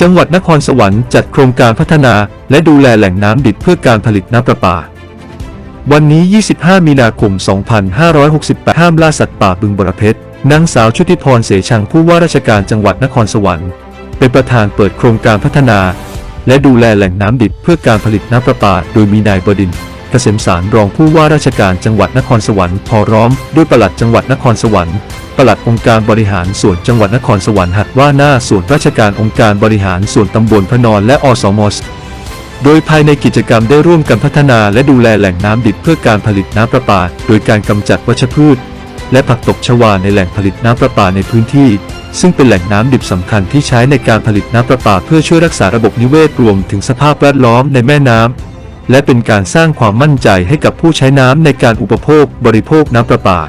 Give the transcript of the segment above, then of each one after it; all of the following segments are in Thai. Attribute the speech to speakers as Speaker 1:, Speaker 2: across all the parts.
Speaker 1: จังหวัดนครสวรรค์จัดโครงการพัฒนาและดูแลแหล่งน้ำดิบเพื่อการผลิตน้ำประปา วันนี้ 25 มีนาคม 2568 ห้ามล่าสัตว์ป่าบึงบรเพชร นางสาวชุติพร เสชังผู้ว่าราชการจังหวัดนครสวรรค์ เป็นประธานเปิดโครงการพัฒนา และดูแลแหล่งน้ำดิบเพื่อการผลิตน้ำประปา โดยมีนายบดินทร์ กษมสารรองผู้ว่าราชการจังหวัดนครสวรรค์พอร้อมด้วยปลัดจังหวัดนครสวรรค์ปลัดองค์การบริหารส่วนจังหวัดนครสวรรค์หัดว่าหน้าส่วนราชการองค์การบริหารส่วนตำบลพระนอนและอสมสโดยภายในกิจกรรมได้ร่วมกันพัฒนาและดูแลแหล่งน้ำดิบเพื่อการผลิตน้ำประปา โดยการกำจัดวัชพืช และผักตบชวาในแหล่งผลิตน้ำประปาในพื้นที่ ซึ่งเป็นแหล่งน้ำดิบสำคัญที่ใช้ในการผลิตน้ำประปา เพื่อช่วยรักษาระบบนิเวศรวมถึงสภาพแวดล้อมในแม่น้ำ และเป็นการสร้างความมั่นใจให้กับผู้ใช้น้ำในการอุปโภคบริโภคน้ำประปา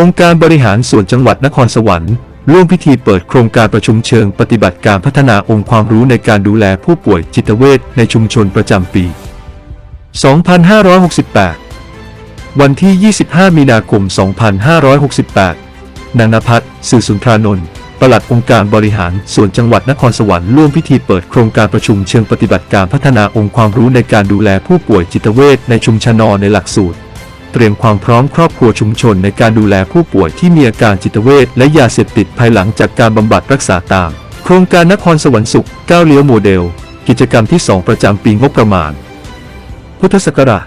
Speaker 1: องค์การบริหารส่วนจังหวัดนครสวรรค์ ร่วมพิธีเปิดโครงการประชุมเชิงปฏิบัติการพัฒนาองค์ความรู้ในการดูแลผู้ป่วยจิตเวชในชุมชนประจำปี 2568 วันที่ 25 มีนาคม 2568 นางนภัสสื่อสุนทรานนท์ปลัดองค์การบริหารส่วนจังหวัดนครสวรรค์ร่วมพิธีเปิดโครงการประชุมเชิงปฏิบัติการพัฒนาองค์ความรู้ในการดูแลผู้ป่วยจิตเวชในชุมชนในหลักสูตร ตรียมความพร้อมครอบครัวชุมชนในการดูแลผู้ป่วยที่มีอาการจิตเวชและยาเสพติดภายหลังจากการบำบัดรักษาตาม โครงการนครสวรรค์สุขก้าวเลี้ยวโมเดล กิจกรรมที่ 2 ประจำปีงบประมาณ พุทธศักราช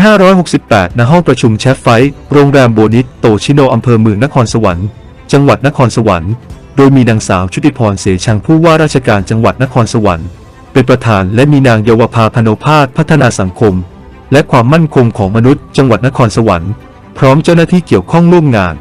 Speaker 1: 2568 ณ ห้องประชุมแชฟไฟท์โรงแรมโบนิตโตชิโนอำเภอเมืองนครสวรรค์ จังหวัดนครสวรรค์ โดยมีนางสาวชุติพร เสชังผู้ว่าราชการจังหวัดนครสวรรค์ เป็นประธานและมีนางเยาวภาพนพาสพัฒนาสังคม และความมั่นคงของมนุษย์จังหวัดนครสวรรค์ พร้อมเจ้าหน้าที่เกี่ยวข้องร่วมงาน